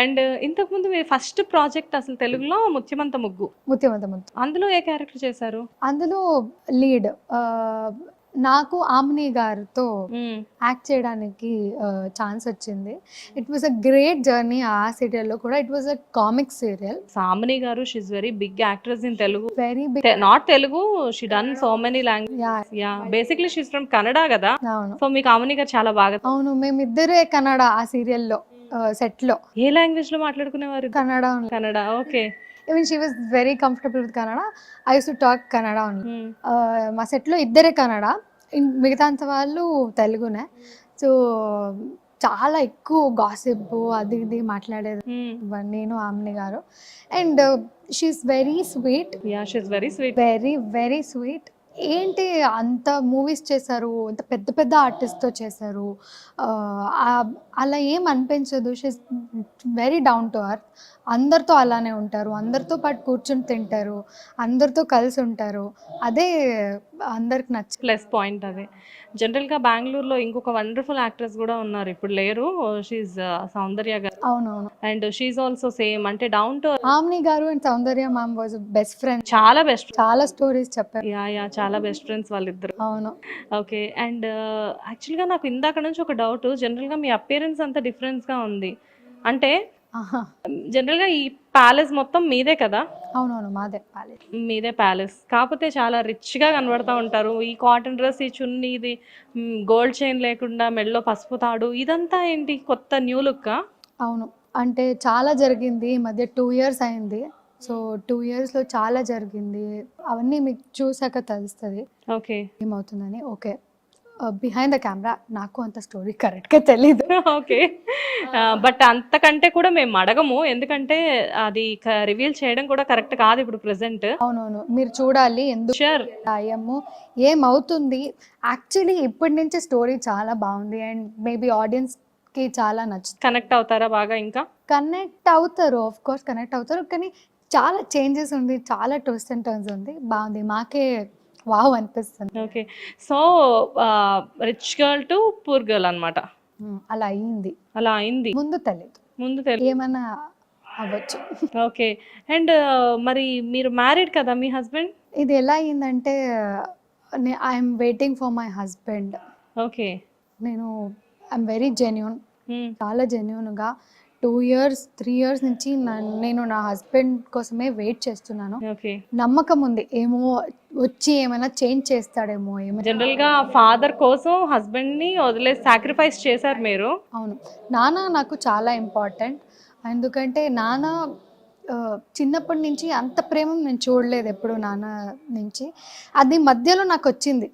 And ఇంతకు ముందు మీ first project అసలు తెలుగులో ముత్యమంత ముగ్గు. ముత్యమంత ముత్తు అందులో ఏ క్యారెక్టర్ చేశారు? అందులో లీడ్ నాకు ఆమ్ని గారితో యాక్ట్ చేయడానికి ఛాన్స్ వచ్చింది. It was a great journey ఆ సీరియల్లో కూడా. It was a comic serial సామిని గారు she's very big actress in Telugu very big not Telugu she done so many language yeah basically she's from Kannada కదా. So మీకు కామిని గారు చాలా బాగా అవును మేమిద్దరే కన్నడ ఆ సీరియల్లో సెట్లో. ఏ లాంగ్వేజ్లో మాట్లాడుకునేవారు? Kannada Kannada okay. Even she was very comfortable with Kannada I used to talk Kannada only మా సెట్లో ఇద్దరే కన్నడ ఇన్- మిగతా అంత వాళ్ళు తెలుగునే. సో చాలా ఎక్కువ గాసిప్ అది ఇది మాట్లాడేది. నేను ఆమ్ని గారు. And she is very sweet she's very sweet very very sweet ఏంటి అంత మూవీస్ చేశారు? అంత పెద్ద పెద్ద ఆర్టిస్ట్తో చేశారు? అలా ఏం అనిపించదు. She's very down to earth అందరితో అలానే ఉంటారు. అందరితో పాటు కూర్చుని తింటారు. అందరితో కలిసి ఉంటారు. అదే అందరికి నచ్చ ప్లస్ పాయింట్ అదే. జనరల్గా బెంగళూరులో ఇంకొక వండర్ఫుల్ యాక్ట్రెస్ కూడా ఉన్నారు. ఇప్పుడు లేరు. షీజ్ సౌందర్య గారు. అవునవును. And she's also same. అంటే డౌన్ టు ఆమ్ని గారు and Soundarya ma'am was best friend చాలా బెస్ట్ చాలా స్టోరీస్ చెప్పారు. యా యా చాలా బెస్ట్ ఫ్రెండ్స్ వాళ్ళిద్దరు. అవును. ఓకే. అండ్ యాక్చువల్గా నాకు ఇందాక నుంచి ఒక డౌట్. జనరల్గా మీ అపియరెన్స్ అంత డిఫరెన్స్గా ఉంది. అంటే ఆహా. జనరల్గా ఈ ప్యాలెస్ మొత్తం మీదే కదా? అవునవును మాదే పాలి మీదే ప్యాలెస్. కాకపోతే చాలా రిచ్గా కనబడతా ఉంటారు. ఈ కాటన్ డ్రెస్ ఈ చున్నీ ఇది గోల్డ్ చైన్ లేకుండా మెడలో పసుపు తాడు ఇదంతా ఏంటి కొత్త న్యూ లుక్ అవును. అంటే చాలా జరిగింది. ఈ మధ్య టూ ఇయర్స్ అయింది. సో టూ ఇయర్స్లో చాలా జరిగింది. అవన్నీ మీకు చూసాక తెలుస్తుంది. ఓకే. ఏమవుతుందని. ఓకే. బిహైండ్ ద కెమెరా నాకు అంత స్టోరీ కరెక్ట్గా తెలీదు. ఓకే. బట్ అంతకంటే కూడా మేము అడగము. ఎందుకంటే అది రివీల్ చేయడం కూడా కరెక్ట్ కాదు ఇప్పుడు ప్రెసెంట్ అవునవును. మీరు చూడాలి ఎందుకు రాయము? ఏమవుతుంది? యాక్చువల్లీ ఇప్పటి నుంచి స్టోరీ చాలా బాగుంది. అండ్ మేబీ ఆడియన్స్కి చాలా నచ్చుతుంది. కనెక్ట్ అవుతారా బాగా ఇంకా? కనెక్ట్ అవుతారు. ఆఫ్ కోర్స్ కనెక్ట్ అవుతారు. కానీ చాలా చేంజెస్ ఉంది. చాలా ట్విస్ట్ అండ్ టర్న్స్ ఉంది. బాగుంది. మాకే వావ్ అనిపిస్తుంది. Okay. So rich girl to poor girl అన్నమాట. ఉమ్, అలా అయ్యింది అలా అయింది. ముందు తెలియదు ముందు తెలుసు ఏమైనా అవ్వచ్చు. ఓకే. అండ్ మరి మీరు మ్యారీడ్ కదా మీ హస్బెండ్? ఇది ఎలా అయ్యిందంటే I'm waiting for my husband. Okay. నేను ఐఎమ్ వెరీ జెన్యున్. చాలా జెన్యున్గా టూ ఇయర్స్ త్రీ ఇయర్స్ నుంచి నేను నా హస్బెండ్ కోసమే వెయిట్ చేస్తున్నాను. నమ్మకం ఉంది. ఏమో వచ్చి ఏమైనా చేంజ్ చేస్తాడేమో ఏమో జనరల్గా ఫాదర్ కోసం హస్బెండ్ని వదిలేసి సాక్రిఫైస్ చేశారు మీరు. అవును. నాన్న నాకు చాలా ఇంపార్టెంట్ ఎందుకంటే నాన్న చిన్నప్పటి నుంచి అంత ప్రేమ నేను చూడలేదు ఎప్పుడు నాన్న నుంచి. అది మధ్యలో నాకు వచ్చింది.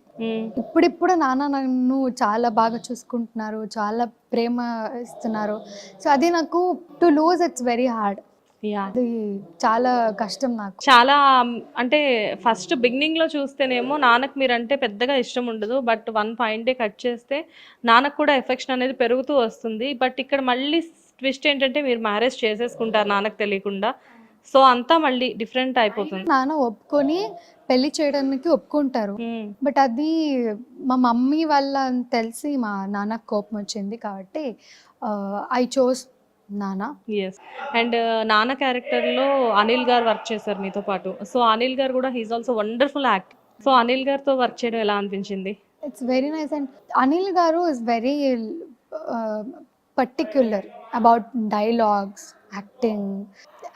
ఇప్పుడిప్పుడు నాన్న నన్ను చాలా బాగా చూసుకుంటున్నారు చాలా ప్రేమ ఇస్తున్నారు. సో అది నాకు to lose it's very hard అది చాలా కష్టం నాకు. చాలా అంటే ఫస్ట్ బిగినింగ్లో చూస్తేనేమో నాన్నకు మీరంటే పెద్దగా ఇష్టం ఉండదు బట్ వన్ పాయింటే కట్ చేస్తే నాన్నకు కూడా ఎఫెక్షన్ అనేది పెరుగుతూ వస్తుంది. బట్ ఇక్కడ మళ్ళీ ట్విస్ట్ ఏంటంటే మీరు మ్యారేజ్ చేసేసుకుంటారు నాన్నకు తెలియకుండా. సో అంతా మళ్ళీ డిఫరెంట్ అయిపోతుంది. నాన్న ఒప్పుకొని పెళ్ళి చేయడానికి ఒప్పుకుంటారు. బట్ అది మా మమ్మీ వాళ్ళ తెలిసి మా నాన్నకు కోపం వచ్చింది కాబట్టి ఐ చోస్ నాన్న. ఎస్ అండ్ నాన్న క్యారెక్టర్లో అనిల్ గారు వర్క్ చేశారు మీతో పాటు. సో అనిల్ గారు కూడా he's also wonderful act so Anil గారితో వర్క్ చేయడం ఎలా అనిపించింది? It's very nice and Anil గారు is very particular about dialogues acting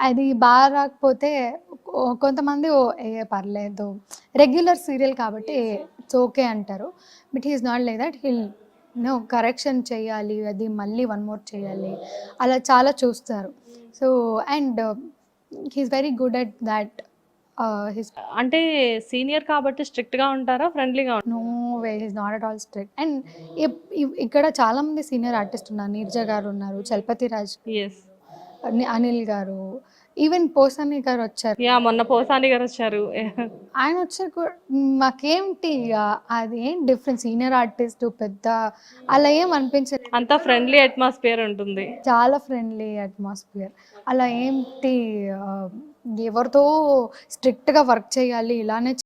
అది బాగా రాకపోతే కొంతమంది ఓ ఏ పర్లేదు. రెగ్యులర్ సీరియల్ కాబట్టి ఇట్స్ ఓకే అంటారు. But he is not like that hill no correction చేయాలి అది మళ్ళీ వన్ మోర్ చేయాలి. అలా చాలా చూస్తారు. So and he's very good at that his అంటే సీనియర్ కాబట్టి స్ట్రిక్ట్గా ఉంటారా ఫ్రెండ్లీగా no way is not at all strict and ఇక్కడ చాలా మంది సీనియర్ ఆర్టిస్ట్ ఉన్నారు నీర్జ గారు ఉన్నారు చలపతి రాజ్ అనిల్ గారు ఈవెన్ పోసాని గారు వచ్చారు. యా మొన్న పోసాని గారు వచ్చారు. ఆయన వచ్చారు ఇక అది ఏం డిఫరెన్స్ సీనియర్ ఆర్టిస్ట్ పెద్ద అలా ఏం అనిపించదు అంతా ఫ్రెండ్లీ అట్మాస్ఫియర్ ఉంటుంది. చాలా ఫ్రెండ్లీ అట్మాస్ఫియర్ అలా ఏంటి ఎవరితో స్ట్రిక్ట్గా వర్క్ చేయాలి ఇలానే